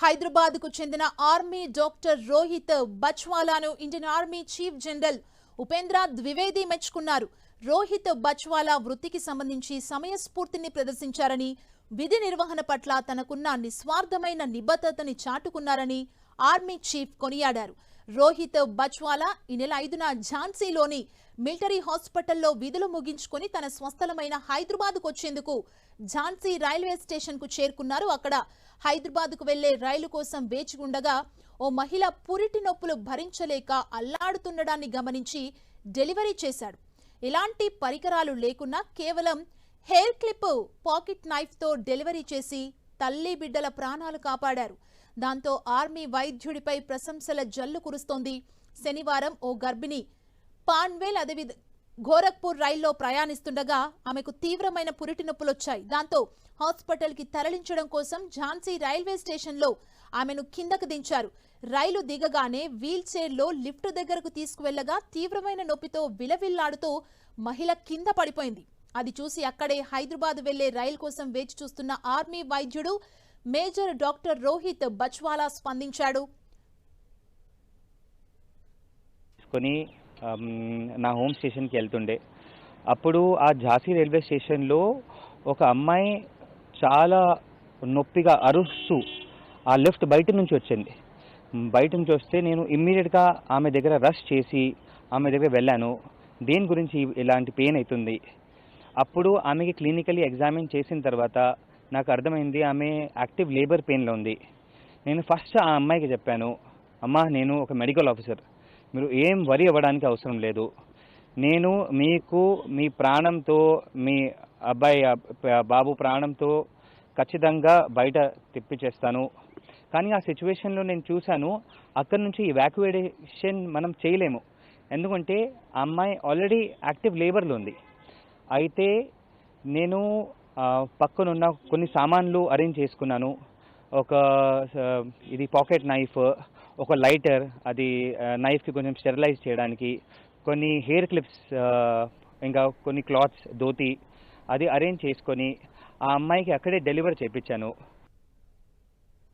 హైదరాబాద్కు చెందిన army doctor Rohit బచ్వాలాను Indian army chief general Upendra Dwivedi మెచ్చుకున్నారు. రోహిత్ బచ్వాలా వృత్తికి సంబంధించి సమయస్ఫూర్తిని ప్రదర్శించారని విధి నిర్వహణ పట్ల తనకున్న నిస్వార్థమైన నిబద్ధతని చాటుకున్నారని ఆర్మీ చీఫ్ కొనియాడారు. రోహిత్ బచ్వాలా ఈ నెల ఐదున ఝాన్సీలోని మిలిటరీ హాస్పిటల్లో విధులు ముగించుకొని తన స్వస్థలమైన హైదరాబాద్కు వచ్చేందుకు ఝాన్సీ రైల్వే స్టేషన్కు చేరుకున్నారు. అక్కడ హైదరాబాద్కు వెళ్ళే రైలు కోసం వేచి ఉండగా ఓ మహిళ పురిటి నొప్పులు భరించలేక అల్లాడుతుండడాన్ని గమనించి డెలివరీ చేశాడు. ఎలాంటి పరికరాలు లేకున్నా కేవలం హెయిర్ క్లిప్ పాకెట్ నైఫ్తో డెలివరీ చేసి తల్లి బిడ్డల ప్రాణాలు కాపాడారు. దాంతో ఆర్మీ వైద్యుడిపై ప్రశంసల జల్లు కురుస్తోంది. శనివారం ఓ గర్భిణి పాన్వేల్ అదేవిధ గోరఖ్పూర్ రైల్లో ప్రయాణిస్తుండగా ఆమెకు తీవ్రమైన పురిటి నొప్పులొచ్చాయి. దాంతో హాస్పిటల్కి తరలించడం కోసం ఝాన్సీ రైల్వే స్టేషన్లో ఆమెను కిందకు దించారు. రైలు దిగగానే వీల్ చైర్లో లిఫ్ట్ దగ్గరకు తీసుకువెళ్ళగా తీవ్రమైన నొప్పితో విలవిల్లాడుతూ మహిళ కింద పడిపోయింది. అది చూసి అక్కడే హైదరాబాద్ వెళ్ళే రైలు కోసం వేచి చూస్తున్న ఆర్మీ వైద్యుడు మేజర్ డాక్టర్ రోహిత్ బచ్వాలా స్పందించాడు. తీసుకొని నా హోమ్ స్టేషన్కి వెళ్తుండే. అప్పుడు ఆ ఝాన్సీ రైల్వే స్టేషన్లో ఒక అమ్మాయి చాలా నొప్పిగా అరుస్తూ ఆ లిఫ్ట్ బయట నుంచి వచ్చింది. బయట నుంచి వస్తే నేను ఇమ్మీడియట్గా ఆమె దగ్గర రష్ చేసి ఆమె దగ్గర వెళ్ళాను. దేని గురించి ఇలాంటి పెయిన్ అవుతుంది? అప్పుడు ఆమెకి క్లినికలీ ఎగ్జామిన్ చేసిన తర్వాత నాకు అర్థమైంది ఆమె యాక్టివ్ లేబర్ పెయిన్లో ఉంది. నేను ఫస్ట్ ఆ అమ్మాయికి చెప్పాను అమ్మా నేను ఒక మెడికల్ ఆఫీసర్. మీరు ఏం వరి అవ్వడానికి అవసరం లేదు. నేను మీకు మీ ప్రాణంతో మీ అబ్బాయి బాబు ప్రాణంతో ఖచ్చితంగా బయట తిప్పిచేస్తాను. కానీ ఆ సిచ్యువేషన్లో నేను చూశాను అక్కడి నుంచి ఇవాక్యుయేషన్ మనం చేయలేము. ఎందుకంటే ఆ అమ్మాయి ఆల్రెడీ యాక్టివ్ లేబర్లో ఉంది. అయితే నేను పక్కనున్న కొన్ని సామాన్లు అరేంజ్ చేసుకున్నాను. ఒక ఇది పాకెట్ నైఫ్ ఒక లైటర్ అది నైఫ్కి కొంచెం స్టెరిలైజ్ చేయడానికి కొన్ని హెయిర్ క్లిప్స్ ఇంకా కొన్ని క్లాత్స్ ధోతి అది అరేంజ్ చేసుకొని ఆ అమ్మాయికి అక్కడే డెలివర్ చేయించాను